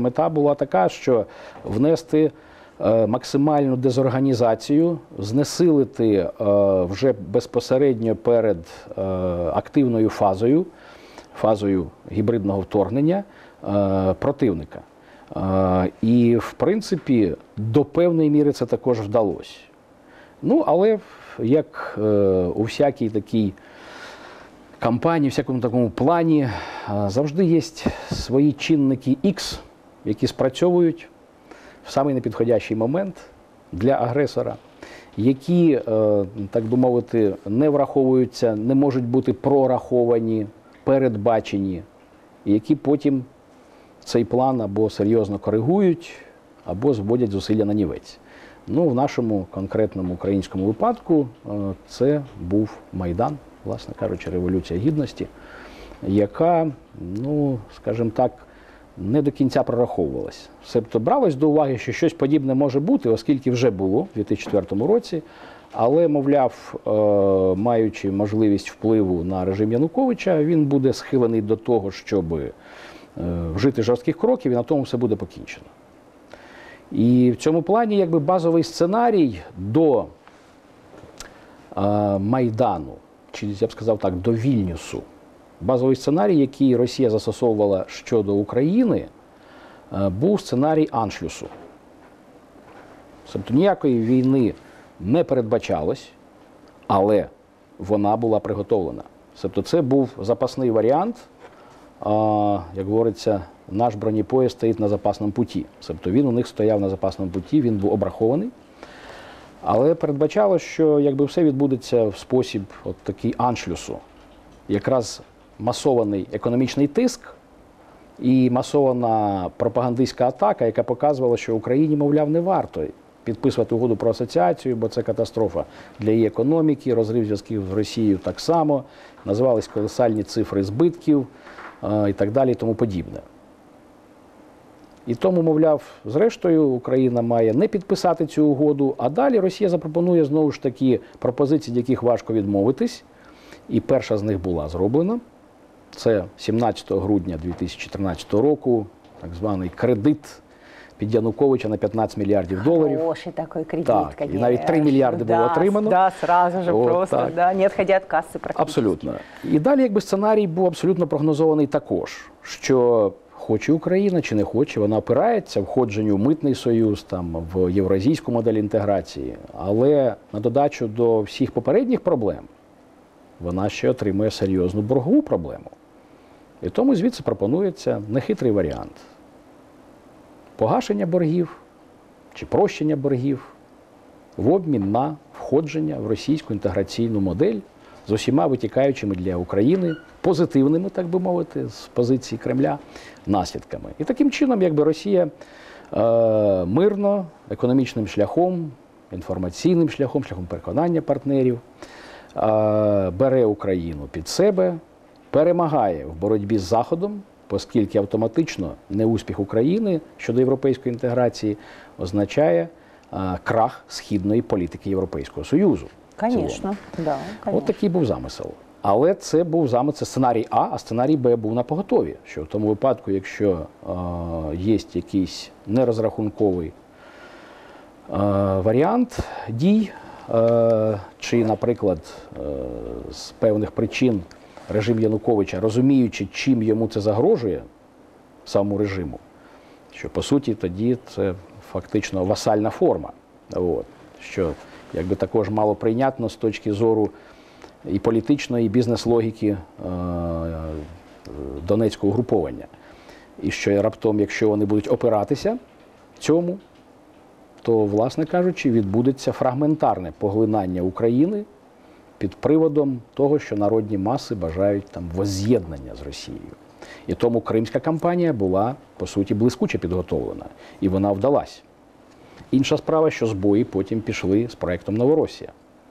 Мета була така, що внести е, максимальну дезорганізацію, знесилити е, вже безпосередньо перед е, активною фазою, фазою гібридного вторгнення противника. І, в принципі, до певної міри це також вдалося. Ну, але як у всякій такій кампанії, всякому такому плані завжди є свої чинники X, які спрацьовують в самий непідходящий момент для агресора, які, е, так би мовити, не враховуються, не можуть бути прораховані, передбачені, і які потім цей план або серйозно коригують, або зводять зусилля на нівець. Ну, в нашому конкретному українському випадку е, це був Майдан, власне кажучи, Революція Гідності, яка, ну, скажімо так, не до кінця прораховувалась. Себто бралось до уваги, що щось подібне може бути, оскільки вже було в 2004 році. Але, мовляв, е, маючи можливість впливу на режим Януковича, він буде схилений до того, щоб е, вжити жорстких кроків, і на тому все буде покінчено. І в цьому плані, якби базовий сценарій до е, Майдану, чи я б сказав так, до Вільнюсу, базовий сценарій, який Росія застосовувала щодо України, е, був сценарій Аншлюсу. Тобто ніякої війни не передбачалось, але вона була приготовлена. Тобто це був запасний варіант, як говориться, наш бронепоїзд стоїть на запасному путі. Тобто він у них стояв на запасному путі, він був обрахований. Але передбачало, що якби все відбудеться в спосіб от такий аншлюсу. Якраз масований економічний тиск і масована пропагандистська атака, яка показувала, що Україні, мовляв, не варто підписувати угоду про асоціацію, бо це катастрофа для її економіки, розрив зв'язків з Росією так само, називались колосальні цифри збитків е, і так далі, і тому подібне. І тому, мовляв, зрештою, Україна має не підписати цю угоду, а далі Росія запропонує знову ж таки пропозиції, від яких важко відмовитись. І перша з них була зроблена. Це 17 грудня 2014 року, так званий кредит під Януковича на 15 мільярдів доларів. Хороший такой кредит, Так, конечно. навіть 3 миллиарда было да, отримано. Да, сразу же Вот просто, так. да, не отходя от кассы практически. Абсолютно. І далі, якби сценарій був абсолютно прогнозований також, що хоче Україна чи не хоче, вона опирається входженню в митний союз, там в євразійську модель інтеграції, але на додачу до всіх попередніх проблем вона ще отримує серйозну боргову проблему. І тому звідси пропонується нехитрий варіант погашення боргів чи прощення боргів в обмін на входження в російську інтеграційну модель з усіма витікаючими для України позитивними, так би мовити, з позиції Кремля наслідками. І таким чином, якби Росія е, мирно, економічним шляхом, інформаційним шляхом, шляхом переконання партнерів е, бере Україну під себе, перемагає в боротьбі з Заходом, оскільки автоматично неуспіх України щодо європейської інтеграції означає крах східної політики Європейського Союзу. цілому. Да. От такий був замисел. Але це був замисел сценарій А, а сценарій Б був на поготові. Що в тому випадку, якщо е, є якийсь нерозрахунковий е, варіант дій, е, чи, наприклад, е, з певних причин режим Януковича, розуміючи, чим йому це загрожує, самому режиму, що по суті тоді це фактично васальна форма. От, що якби також мало прийнятно з точки зору і політичної, і бізнес-логіки е, донецького угруповання. І що раптом, якщо вони будуть опиратися цьому, то, власне кажучи, відбудеться фрагментарне поглинання України під приводом того, що народні маси бажають там возз'єднання з Росією. І тому кримська кампанія була, по суті, блискуче підготовлена, і вона вдалась. Інша справа, що збої потім пішли з проектом Новоросія.